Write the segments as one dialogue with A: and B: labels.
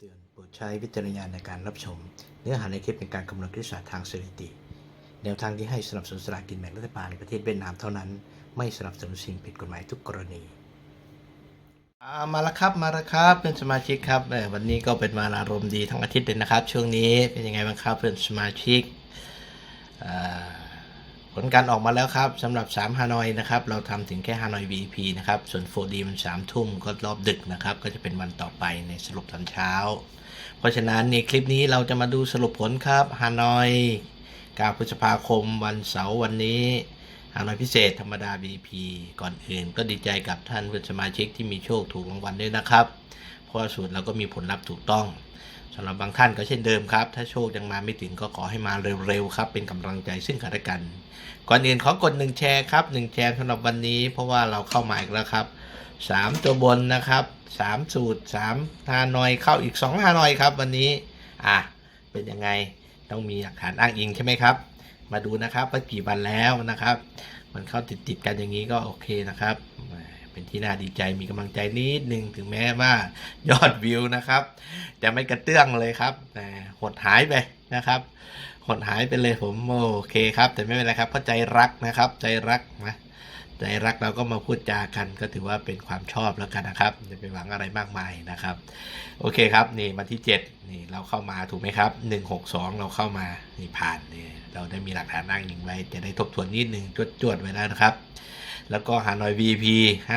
A: เตือนโปรดใช้วิจารณญาณในการรับชม เนื้อหาในคลิปเป็นการคำนวณคณิตศาสตร์ทางสถิติ แนวทางที่ให้สนับสนุนสลากกินแบ่งรัฐบาลในประเทศเวียดนามเท่านั้น ไม่สนับสนุนสิ่งผิดกฎหมายทุกกรณีมาแล้วครับมาแล้วครับเพื่อนสมาชิกครับวันนี้ก็เป็นวันอารมณ์ดีทั้งอาทิตย์เลยนะครับ ช่วงนี้เป็นยังไงบ้างครับเพื่อนสมาชิกอ่า ลการออกมาแล้วครับสำหรับ 3 ฮานอยนะครับ เราทำถึงแค่ฮานอย VP นะครับ ส่วน 4D มัน 3 ทุ่มก็รอบดึกนะครับ ก็จะเป็นวันต่อไปในสรุปตอนเช้า เพราะฉะนั้นในคลิปนี้เราจะมาดูสรุปผลครับฮานอย9พฤษภาคมวันเสาร์วันนี้ฮานอยพิเศษธรรมดา VP ก่อนอื่น ก็ดีใจกับท่านเพื่อนสมาชิกที่มีโชคถูกรางวัลด้วยนะครับ เพราะว่าสูตรเราก็มีผลลัพธ์ถูกต้อง สำหรับบางท่านก็เช่นเดิมครับ ถ้าโชคยังมาไม่ถึงก็ขอให้มาเร็วๆครับ เป็นกำลังใจซึ่งกันและกัน ก่อนอื่นขอกดหนึ่งแชร์ครับหนึ่งแชร์สำหรับวันนี้เพราะว่าเราเข้ามาอีกแล้วครับสามตัวบนนะครับสามสูตรสามฮานอยเข้าอีกสองฮานอยครับ วันนี้อะเป็นยังไงต้องมีหลักฐานอ้างอิงใช่ไหมครับ มาดูนะครับว่ากี่วันแล้วนะครับ มันเข้าติดติดๆกันอย่างนี้ก็โอเคนะครับ เป็นที่น่าดีใจมีกำลังใจนิดนึงถึงแม้ว่ายอดวิวนะครับ จะไม่กระเตื้องเลยครับแต่หดหายไปนะครับหดหายไปเลยผมโอเคครับ แต่ไม่เป็นไรครับเพราะใจรักนะครับ ใจรักนะใจรักเราก็มาพูดจากันก็ถือว่าเป็นความชอบแล้วกันนะครับอย่าไปหวังอะไรมากมายนะครับ โอเคครับนี่วันที่7นี่เราเข้ามาถูกไหมครับ 162 เราเข้ามานี่ผ่านเนี่ยเราได้มีหลักฐานอ้างอิงไว้ จะได้ทบทวนนิดนึงจดจวดๆไว้แล้วนะครับ แล้วก็ฮาหน่อย VP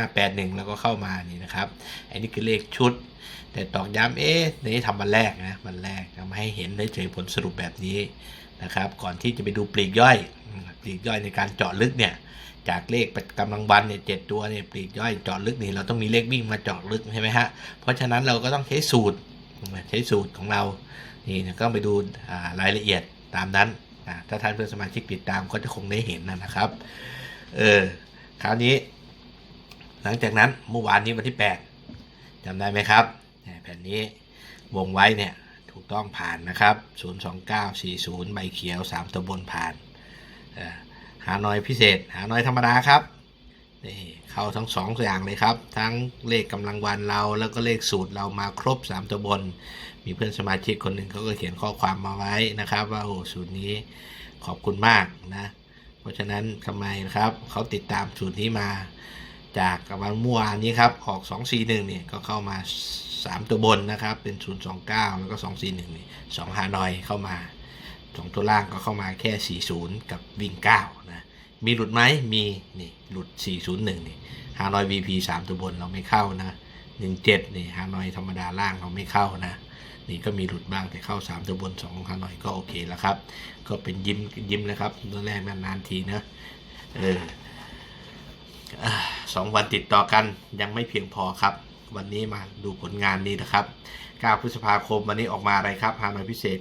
A: 581 แล้วก็เข้ามานี่นะครับ อันนี้คือเลขชุด แต่ตอกย้ำเอ๊ะนี่ทำวันแรกนะวันแรกทำให้เห็นได้เฉยผลสรุปแบบนี้นะครับ ก่อนที่จะไปดูปลีกย่อย ปลีกย่อยในการเจาะลึกเนี่ยจากเลขกำลังวันเนี่ยเจ็ดตัวเนี่ยปลีกย่อยเจาะลึกนี่เราต้องมีเลขวิ่งมาเจาะลึกใช่ไหมฮะเพราะฉะนั้นเราก็ต้องใช้สูตรใช้สูตรของเรานี่ก็ไปดูรายละเอียดตามนั้น ถ้าท่านเพื่อนสมาชิกติดตามก็จะคงได้เห็นนะครับ เออ คราวนี้ หลังจากนั้นเมื่อวานนี้วันที่ 8จำได้ไหมครับเนี่ยแผ่นนี้วงไว้เนี่ยถูกต้องผ่านนะครับ 02940 ใบเขียว 3 ตัวบนผ่านเอ่อหาน้อยพิเศษ หาน้อยธรรมดาครับนี่เข้าทั้งสองอย่างเลยครับ ทั้งเลขกำลังวันเราแล้วก็เลขสูตรเรามาครบ 3 ตัวบน มีเพื่อนสมาชิกคนหนึ่งเขาก็เขียนข้อความมาไว้นะครับ ว่าโอ้สูตรนี้ขอบคุณมากนะ เพราะฉะนั้นทำไมนะครับเขาติดตามสูตรนี้มา จากวันเมื่อวานนี้ครับออก241เนี่ยก็เข้ามา 3 ตัวบนนะครับ เป็น 029 แล้วก็ 241นี่2ฮานอยเข้ามา 2 ตัวล่างก็เข้ามาแค่ 40 กับวิ่ง9นะมีหลุดไหมมีนี่หลุด 401นี่ฮานอย VP 3 ตัวบนเราไม่เข้านะ 17นี่ฮานอยธรรมดาล่างเราไม่เข้านะ นี่ก็มีหลุดบ้างแต่เข้า 3 ตัวบน2ฮานอยก็โอเคแล้วครับ ก็เป็นยิ้มยิ้มนะครับตัวแรกนานๆทีนะเออสองวันติดต่อกันยังไม่เพียงพอครับ วันนี้มาดูผลงานนี้นะครับ 9 พฤษภาคมวันนี้ออกมาอะไรครับฮานอยพิเศษ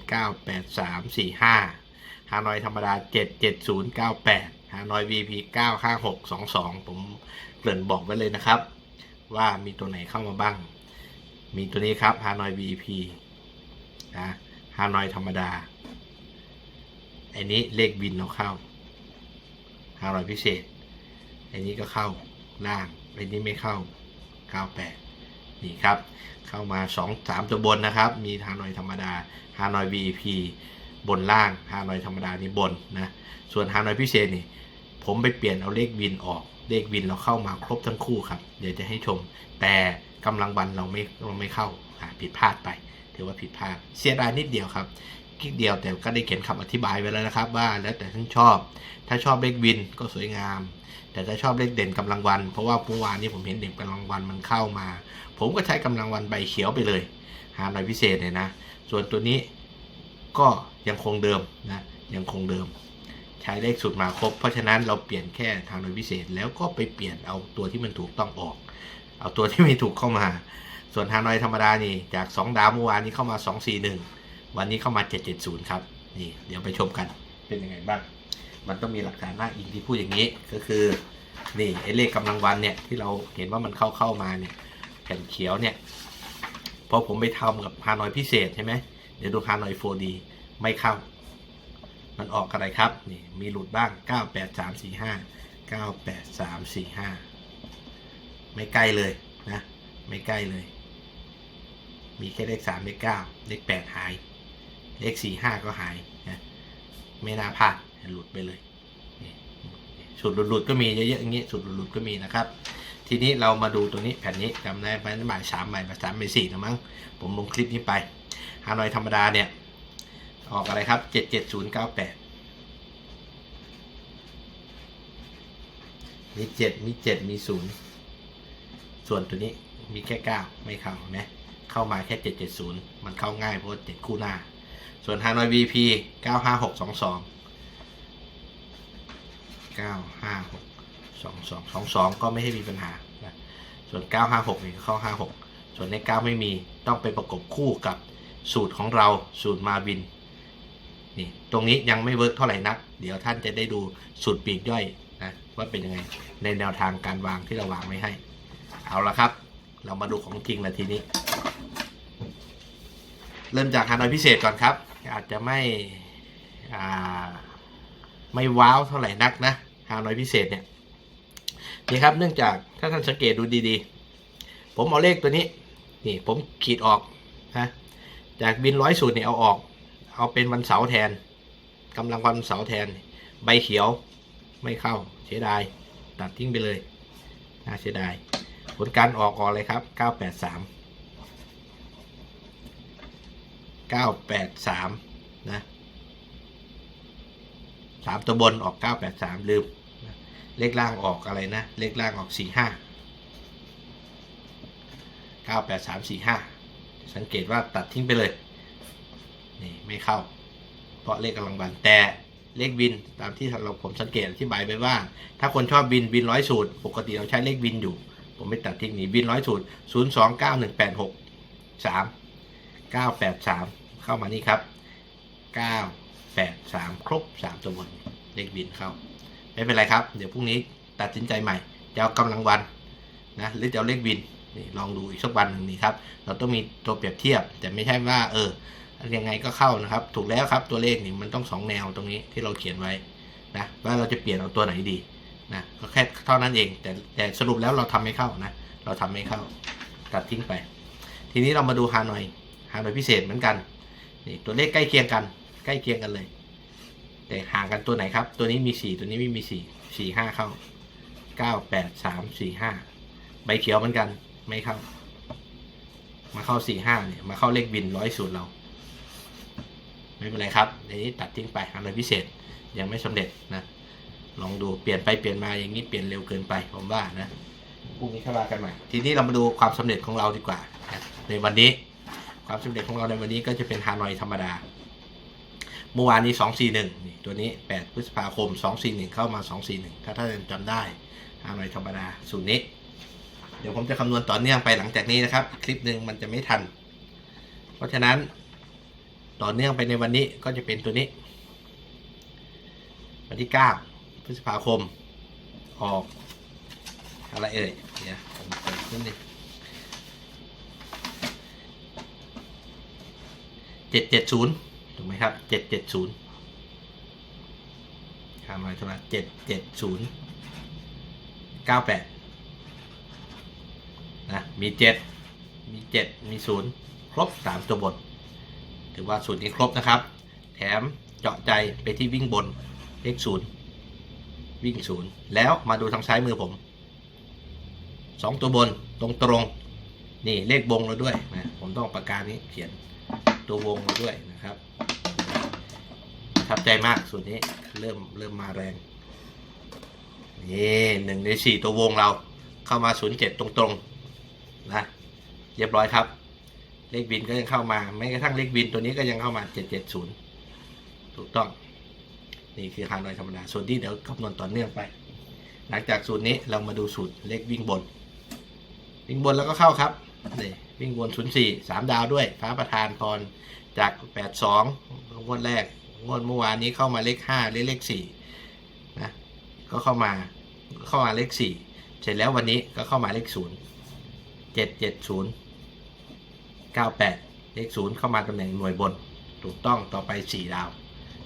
A: 98345ฮานอยธรรมดา 77098ฮานอย VP 95622 ผมเกริ่นบอกไว้เลยนะครับ ว่ามีตัวไหนเข้ามาบ้าง มีตัวนี้ครับฮานอย VP นะฮานอยธรรมดา อันนี้เลขบินเราเข้าฮานอยพิเศษ อันนี้ก็เข้าล่าง อันนี้ไม่เข้า 98 นี่ครับ เข้ามา 2 3 ตัวบนนะครับ มีฮานอยธรรมดาฮานอย VIP บนล่างฮานอยธรรมดานี่บนนะ ส่วนฮานอยพิเศษนี่ ผมไปเปลี่ยนเอาเลขวินออกเลขวินเราเข้ามาครบทั้งคู่ครับ เดี๋ยวจะให้ชม แต่กำลังวันเราไม่เราไม่เข้าผิดพลาดไป ถือว่าผิดพลาดเสียดายนิดเดียวครับคิดเดียวแต่ก็ได้เขียนคำอธิบายไว้แล้วนะครับ ว่าแล้วแต่ท่านชอบ ถ้าชอบเลขวินก็สวยงาม แต่ถ้าชอบเลขเด่นกำลังวัน เพราะว่าเมื่อวานนี้ผมเห็นเด่นกำลังวันมันเข้ามา ผมก็ใช้กำลังวันใบเขียวไปเลย หาหน่อยพิเศษเนี่ยนะ ส่วนตัวนี้ก็ยังคงเดิมนะยังคงเดิม ใช้เลขสูตรมาครบ เพราะฉะนั้นเราเปลี่ยนแค่ทางหน่วยพิเศษแล้วก็ไปเปลี่ยนเอาตัวที่มันถูกต้องออก เอาตัวที่ไม่ถูกเข้ามา ส่วนฮานอยธรรมดานี่จาก 2 ดาวเมื่อวานนี้เข้ามา 241 วันนี้เข้ามา 770 ครับนี่เดี๋ยวไปชมกันเป็นยังไงบ้าง มันต้องมีหลักฐานหน้าอิงที่พูดอย่างนี้ก็คือนี่ไอเลขกำลังวันเนี่ยที่เราเห็นว่ามันเข้าเข้ามาเนี่ยแผ่นเขียวเนี่ยพอผมไปทำกับฮานอยพิเศษใช่ไหมเดี๋ยวดูฮานอย 4D ไม่เข้า มันออกอะไรครับนี่มีหลุดบ้าง 98345 98345 ไม่ใกล้เลยนะ ไม่ใกล้เลย มีแค่เลขสามเลขเก้าเลขแปดหาย เลขสี่ห้าก็หายนะไม่น่าพลาดหลุดไปเลยสูตรหลุดๆก็มีเยอะๆอย่างนี้สูตรหลุดๆก็มีนะครับ ทีนี้เรามาดูตัวนี้แผ่นนี้จำได้ไหมบ่ายสามบ่ายสามบ่ายสี่นะมั้งผมลงคลิปนี้ไปฮานอยธรรมดาเนี่ย ออกอะไรครับเจ็ดเจ็ดศูนย์เก้าแปดมีเจ็ดมีเจ็ดมีศูนย์ส่วนตัวนี้มีแค่เก้าไม่เข้านไหม เข้ามาแค่เจ็ดเจ็ดศูนย์มันเข้าง่ายเพราะว่าเจ็ดคู่หน้า ส่วนฮานอย VP เก้าห้าหกสองสองเก้าห้าหกสองสองสองสองก็ไม่ให้มีปัญหานะส่วนเก้าห้าหกนี่ก็เข้าห้าหกส่วนในเก้าไม่มีต้องไปประกบคู่กับสูตรของเราสูตรมาวินนี่ตรงนี้ยังไม่เวิร์กเท่าไหร่นัก เดี๋ยวท่านจะได้ดูสูตรปีกย่อยนะว่าเป็นยังไงในแนวทางการวางที่เราวางไว้ให้ เอาละครับ เรามาดูของจริงละทีนี้ เริ่มจากฮานอยพิเศษก่อนครับ อาจจะไม่ไม่ว้าวเท่าไหร่นักนะฮานอยพิเศษเนี่ยนี่ครับเนื่องจากถ้าท่านสังเกตดูดีๆ ผมเอาเลขตัวนี้นี่ผมขีดออกนะจากบินร้อยสูตรเนี่ยเอาออก เอาเป็นวันเสาร์แทนกำลังวันเสาร์แทน ใบเขียวไม่เข้าเสียดาย ตัดทิ้งไปเลยน่าเสียดาย ผลการออกออกเลยครับ 983 983นะสามตัวบนออก983ลืม เลขล่างออกอะไรนะ เลขล่างออก45 98345สังเกตว่าตัดทิ้งไปเลย นี่ไม่เข้า เพราะเลขกำลังบันแต่เลขบินตามที่เราผมสังเกตอธิบายไปว่า ถ้าคนชอบบินบินร้อยสูตร ปกติเราใช้เลขบินอยู่ ผมไม่ตัดทิ้งหนีบินร้อยสูตร0 2 9 1 8 6 3 9 8 3เข้ามานี่ครับ9 8 3ครบ3ตัวบนเลขบินเข้า ไม่เป็นไรครับ เดี๋ยวพรุ่งนี้ตัดสินใจใหม่ จะเอากำลังวันนะหรือจะเอาเลขบินนี่ลองดูอีกสักวันหนึ่งนี่ครับ เราต้องมีตัวเปรียบเทียบ แต่ไม่ใช่ว่า เออยังไงก็เข้านะครับ ถูกแล้วครับตัวเลขนี่มันต้องสองแนวตรงนี้ที่เราเขียนไว้นะว่าเราจะเปลี่ยนเอาตัวไหนดีนะก็แค่เท่านั้นเอง แต่แต่สรุปแล้วเราทำไม่เข้านะ เราทำไม่เข้าตัดทิ้งไป ทีนี้เรามาดูฮานอยฮานอยพิเศษเหมือนกัน นี่ตัวเลขใกล้เคียงกัน ใกล้เคียงกันเลย แต่ห่างกันตัวไหนครับ ตัวนี้มีสี่ตัวนี้ไม่มีสี่สี่ห้าเข้าเก้าแปดสามสี่ห้าใบเขียวเหมือนกันไม่เข้า มาเข้าสี่ห้าเนี่ยมาเข้าเลขบินร้อยสูตรเรา ไม่เป็นไรครับในนี้ตัดทิ้งไปอะไรพิเศษยังไม่สำเร็จนะลองดูเปลี่ยนไปเปลี่ยนมาอย่างนี้เปลี่ยนเร็วเกินไปผมว่านะพรุ่งนี้ค่อยว่ากันใหม่ทีนี้เรามาดูความสำเร็จของเราดีกว่านะในวันนี้ ความสำเร็จของเราในวันนี้ก็จะเป็นฮานอยธรรมดา เมื่อวานนี้สองสี่หนึ่งนี่ตัวนี้แปดพฤษภาคมสองสี่หนึ่งเข้ามาสองสี่หนึ่งถ้าท่านจำได้ฮานอยธรรมดาสูตรนี้ เดี๋ยวผมจะคำนวณต่อเนื่องไปหลังจากนี้นะครับ คลิปหนึ่งมันจะไม่ทัน เพราะฉะนั้นต่อเนื่องไปในวันนี้ก็จะเป็นตัวนี้ วันที่ 9 พฤษภาคม ออก อะไรเอ่ย เดี๋ยวผมเปิดนิดนึง เจ็ดเจ็ดศูนย์ถูกไหมครับเจ็ดเจ็ดศูนย์ทำมาใช่ไหมเจ็ดเจ็ดศูนย์เก้าแปดนะมีเจ็ดมีเจ็ดมีศูนย์ครบสามตัวบทถือว่าสูตรนี้ครบนะครับ แถมเจาะใจไปที่วิ่งบนเลขศูนย์วิ่งศูนย์แล้วมาดูทางซ้ายมือผมสองตัวบนตรงตรงนี่เลขบงเราด้วยนะผมต้องปากกานี้เขียน ตัววงมาด้วยนะครับทับใจมากสูตรนี้เริ่มเริ่มมาแรง นี่หนึ่งในสี่ตัววงเราเข้ามาศูนย์เจ็ดตรงๆนะเรียบร้อยครับ เลขบินก็ยังเข้ามาแม้กระทั่งเลขบินตัวนี้ก็ยังเข้ามา 770 ถูกต้อง นี่คือฮางนอยธรรมดา ส่วนที่เดี๋ยวคำนวณต่อเนื่องไป หลังจากสูตรนี้เรามาดูสูตรเลขวิ่งบน วิ่งบนแล้วก็เข้าครับนี่ วิ่งบน04 3ดาวด้วยพระประธานพรจาก82งวดแรก งวดเมื่อวานนี้เข้ามาเลข5เลขเลข4นะก็เข้ามาเข้ามาเลข4เสร็จแล้ววันนี้ก็เข้ามาเลข0 770 98เลขศูนย์เข้ามาตำแหน่งหน่วยบน ถูกต้องต่อไป4ดาว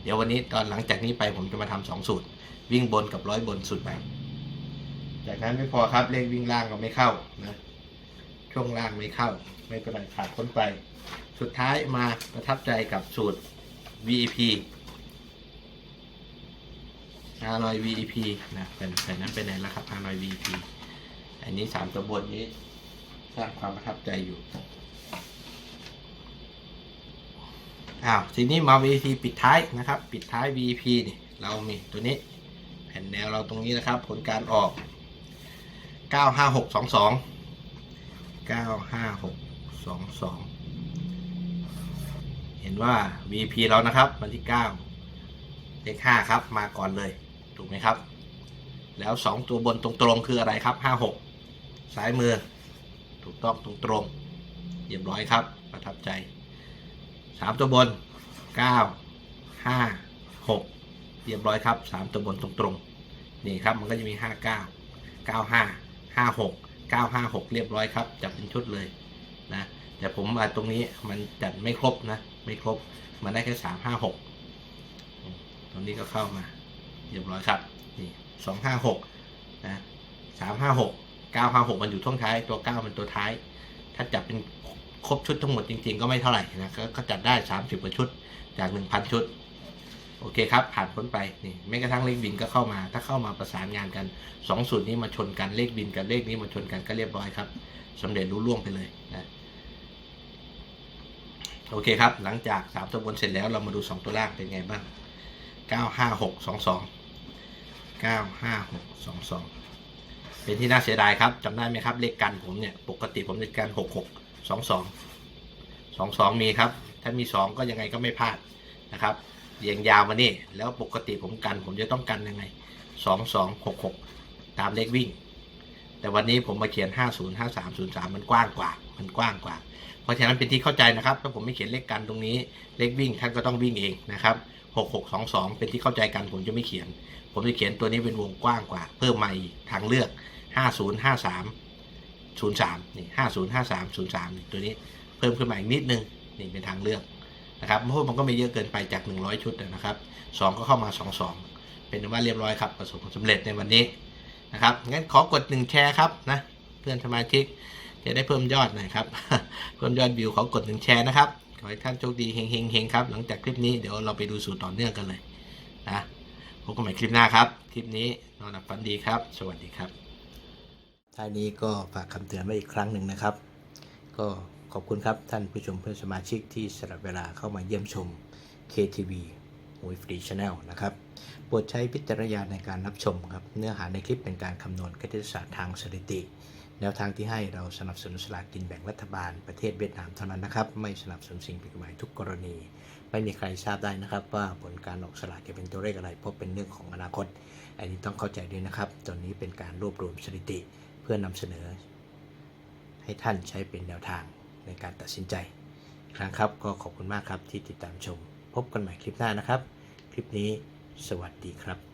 A: เดี๋ยววันนี้ตอนหลังจากนี้ไปผมจะมาทำสองสูตร วิ่งบนกับร้อยบนสูตรใหม่จากนั้นไม่พอครับเลขวิ่งล่างก็ไม่เข้านะ ช่วงล่างไม่เข้า ไม่เป็นไรขาดพ้นไป สุดท้ายมาประทับใจกับสูตร VEP ฮานอย VEP นะเป็นเป็นนั้นเป็นไหนแล้วครับฮานอย VEP อันนี้สามตัวบนนี้สร้างความประทับใจอยู่อ้าวทีนี้มา VEP ปิดท้ายนะครับ ปิดท้าย VEP นี่เรามีตัวนี้แผ่นแนวเราตรงนี้นะครับ ผลการออก 95622 95622เห็นว่า VP เรานะครับ วันที่9เลข5ครับมาก่อนเลย ถูกไหมครับ แล้ว2ตัวบนตรงๆคืออะไรครับ56ซ้ายมือ ถูกต้องตรงๆเรียบร้อยครับ ประทับใจ3ตัวบน9 5 6เรียบร้อยครับ3ตัวบนตรงๆนี่ครับมันก็จะมี59 95 56 956 เรียบร้อยครับ จับเป็นชุดเลยนะ แต่ผมมาตรงนี้มันจัดไม่ครบนะ ไม่ครบ มันได้แค่3 5 6 ตรงนี้ก็เข้ามา เรียบร้อยครับ นี่สองห้าหกนะสามห้าหกเก้าห้าหกมันอยู่ช่วงท้าย ตัวเก้ามันตัวท้าย ถ้าจับเป็นครบชุดทั้งหมดจริงๆ ก็ไม่เท่าไหร่นะ ก็จัดได้สามสิบกว่าชุด จากหนึ่งพันชุด โอเคครับ ผ่านพ้นไปนี่แม้กระทั่งเลขบินก็เข้ามา ถ้าเข้ามาประสานงานกันสองสูตรนี้มาชนกันเลขบินกับเลขนี้มาชนกันก็เรียบร้อยครับสำเร็จรู้ล่วงไปเลยนะโอเคครับ หลังจากสามตัวบนเสร็จแล้วเรามาดูสองตัวล่างเป็นไงบ้างเก้าห้าหกสองสองเก้าห้าหกสองสองเป็นที่น่าเสียดายครับจำได้ไหมครับ เลขกันผมเนี่ย ปกติผมเลขกันหกหกสองสองสองสองมีครับ ถ้ามีสองก็ยังไงก็ไม่พลาดนะครับ เรียงยาวมานี่ แล้วปกติผมกัน ผมจะต้องกันยังไงสองสองหกหกตามเลขวิ่ง แต่วันนี้ผมมาเขียนห้าศูนย์ห้าสามศูนย์สามมันกว้างกว่า มันกว้างกว่า เพราะฉะนั้นเป็นที่เข้าใจนะครับ ถ้าผมไม่เขียนเลขกันตรงนี้ เลขวิ่งท่านก็ต้องวิ่งเองนะครับหกหกสองสองเป็นที่เข้าใจกันผมจะไม่เขียน ผมจะเขียนตัวนี้เป็นวงกว้างกว่า เพิ่มมาอีกทางเลือกห้าศูนย์ห้าสามศูนย์สามนี่ห้าศูนย์ห้าสามศูนย์สามตัวนี้เพิ่มขึ้นมาอีกนิดนึงนี่เป็นทางเลือก นะครับเพราะมันก็ไม่เยอะเกินไปจากหนึ่งร้อยชุดนะครับสองก็เข้ามาสองสองเป็นว่าเรียบร้อยครับประสบความสำเร็จในวันนี้นะครับงั้นขอกดหนึ่งแชร์ครับนะเพื่อนสมาชิกจะได้เพิ่มยอดหน่อยครับเพิ่มยอดวิวขอกดหนึ่งแชร์นะครับขอให้ท่านโชคดีเฮงเฮงเฮงครับหลังจากคลิปนี้เดี๋ยวเราไปดูสูตรต่อเนื่องกันเลยนะพบกันใหม่คลิปหน้าครับ คลิปนี้นอนหลับฝันดีครับ สวัสดีครับท้ายนี้ก็ฝากคำเตือนไว้อีกครั้งหนึ่งนะครับ ก็ ขอบคุณครับท่านผู้ชมเพื่อนสมาชิกที่สละเวลาเข้ามาเยี่ยมชม KTV หวยฟรีชาแนลนะครับโปรดใช้พิจารณาในการรับชมครับ เนื้อหาในคลิปเป็นการคำนวณคณิตศาสตร์ทางสถิติ แนวทางที่ให้เราสนับสนุนสลากกินแบ่งรัฐบาลประเทศเวียดนามเท่านั้นนะครับ ไม่สนับสนุนสิ่งผิดกฎหมายทุกกรณี ไม่มีใครทราบได้นะครับ ว่าผลการออกสลากจะเป็นตัวเลขอะไร เพราะเป็นเรื่องของอนาคต อันนี้ต้องเข้าใจด้วยนะครับ ตอนนี้เป็นการรวบรวมสถิติ เพื่อนำเสนอ ให้ท่านใช้เป็นแนวทาง ในการตัดสินใจครั้งครับก็ขอบคุณมากครับที่ติดตามชม พบกันใหม่คลิปหน้านะครับ คลิปนี้สวัสดีครับ